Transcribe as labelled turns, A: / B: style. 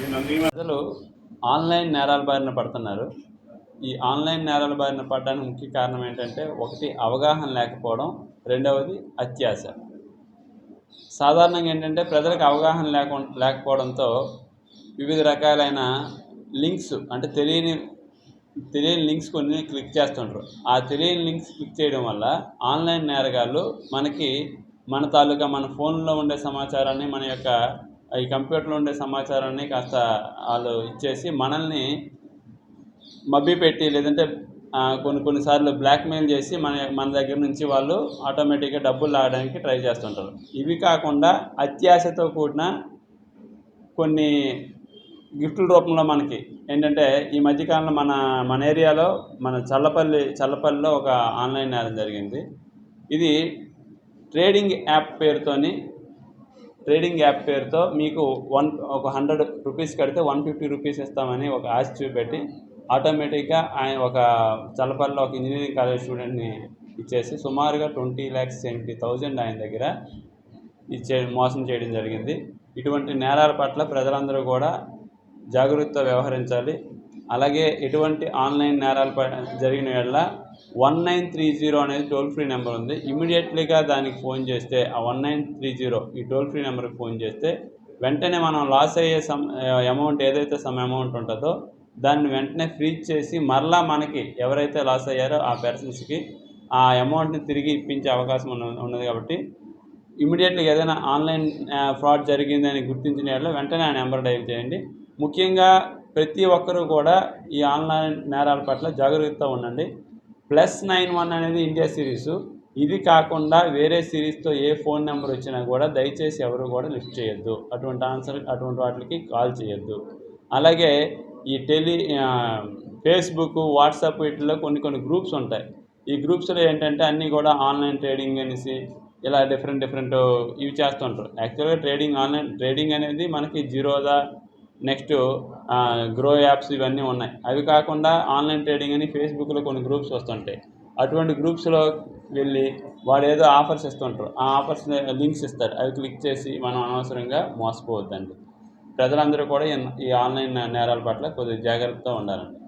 A: ప్రజలు ఆన్లైన్ నేరాల బారిన పడుతున్నారు. ఈ ఆన్లైన్ నేరాల బారిన పడడానికి ముఖ్య కారణం ఏంటంటే ఒకటి అవగాహన లేకపోవడం రెండవది అత్యాశ. సాధారణంగా ఏంటంటే ప్రజలకు అవగాహన లేక లేకపోవడంతో వివిధ రకాలైన లింక్స్ అంటే తెలియని తెలియని లింక్స్ కొన్ని క్లిక్ చేస్తుంటారు. ఆ తెలియని లింక్స్ క్లిక్ చేయడం వల్ల ఆన్లైన్ నేరగాళ్ళు మనకి మన తాలూకా మన ఫోన్లో ఉండే సమాచారాన్ని మన యొక్క ఈ కంప్యూటర్లో ఉండే సమాచారాన్ని కాస్త వాళ్ళు ఇచ్చేసి మనల్ని మబ్బిపెట్టి లేదంటే కొన్ని కొన్నిసార్లు బ్లాక్మెయిల్ చేసి మన మన దగ్గర నుంచి వాళ్ళు ఆటోమేటిక్గా డబ్బులు లాగడానికి ట్రై చేస్తుంటారు. ఇవి కాకుండా అత్యాశతో కూడిన కొన్ని గిఫ్ట్ల రూపంలో మనకి ఏంటంటే ఈ మధ్యకాలంలో మన మన ఏరియాలో మన చల్లపల్లి చల్లపల్లిలో ఒక ఆన్లైన్ నేరం జరిగింది. ఇది ట్రేడింగ్ యాప్ పేరుతోని ట్రేడింగ్ యాప్ పేరుతో మీకు వన్ ఒక హండ్రెడ్ రూపీస్ కడితే వన్ ఫిఫ్టీ రూపీస్ ఇస్తామని ఒక ఆశ చూపెట్టి ఆటోమేటిక్గా ఆయన ఒక చల్లపల్లిలో ఒక ఇంజనీరింగ్ కాలేజ్ స్టూడెంట్ని ఇచ్చేసి సుమారుగా ట్వంటీ ల్యాక్స్ సెవెంటీ థౌజండ్ ఆయన దగ్గర ఇచ్చే మోసం చేయడం జరిగింది. ఇటువంటి నేరాల పట్ల ప్రజలందరూ కూడా జాగ్రత్తగా వ్యవహరించాలి. అలాగే ఎటువంటి ఆన్లైన్ నేరాలు ప- జరిగిన వేళ వన్ నైన్ త్రీ జీరో అనేది టోల్ ఫ్రీ నెంబర్ ఉంది. ఇమీడియట్లీగా దానికి ఫోన్ చేస్తే ఆ వన్ నైన్ త్రీ జీరో ఈ టోల్ ఫ్రీ నెంబర్కి ఫోన్ చేస్తే వెంటనే మనం లాస్ అయ్యే సమ్ అమౌంట్ ఏదైతే సమ్ అమౌంట్ ఉంటుందో దాన్ని వెంటనే ఫ్రీజ్ చేసి మరలా మనకి ఎవరైతే లాస్ అయ్యారో ఆ పర్సన్స్కి ఆ అమౌంట్ని తిరిగి ఇప్పించే అవకాశం ఉన్నది కాబట్టి ఇమీడియట్గా ఏదైనా ఆన్లైన్ ఫ్రాడ్ జరిగిందని గుర్తించిన వెంటనే ఆ నెంబర్ డైల్ చేయండి. ముఖ్యంగా ప్రతి ఒక్కరూ కూడా ఈ ఆన్లైన్ నేరాల పట్ల జాగ్రత్తగా ఉండండి. ప్లస్ నైన్ వన్ అనేది ఇండియా సిరీసు. ఇది కాకుండా వేరే సిరీస్తో ఏ ఫోన్ నెంబర్ వచ్చినా కూడా దయచేసి ఎవరు కూడా లిఫ్ట్ చేయొద్దు. అటువంటి ఆన్సర్ అటువంటి వాటికి కాల్ చేయొద్దు. అలాగే ఈ టెలి ఫేస్బుక్ వాట్సాప్ వీటిలో కొన్ని కొన్ని గ్రూప్స్ ఉంటాయి. ఈ గ్రూప్స్లో ఏంటంటే అన్నీ కూడా ఆన్లైన్ ట్రేడింగ్ అనేసి ఇలా డిఫరెంట్ డిఫరెంట్ ఇవి చేస్తుంటారు. యాక్చువల్గా ట్రేడింగ్ ఆన్లైన్ ట్రేడింగ్ అనేది మనకి జీరోదా నెక్స్ట్ గ్రో యాప్స్ ఇవన్నీ ఉన్నాయి. అవి కాకుండా ఆన్లైన్ ట్రేడింగ్ అని ఫేస్బుక్లో కొన్ని గ్రూప్స్ వస్తుంటాయి. అటువంటి గ్రూప్స్లో వెళ్ళి వాడు ఏదో ఆఫర్స్ ఇస్తుంటారు. ఆ ఆఫర్స్ లింక్స్ ఇస్తారు. అవి క్లిక్ చేసి మనం అనవసరంగా మోసపోవద్దండి. ప్రజలందరూ కూడా ఈ- ఈ ఆన్లైన్ నేరాల పట్ల కొద్దిగా జాగ్రత్తగా ఉండాలండి.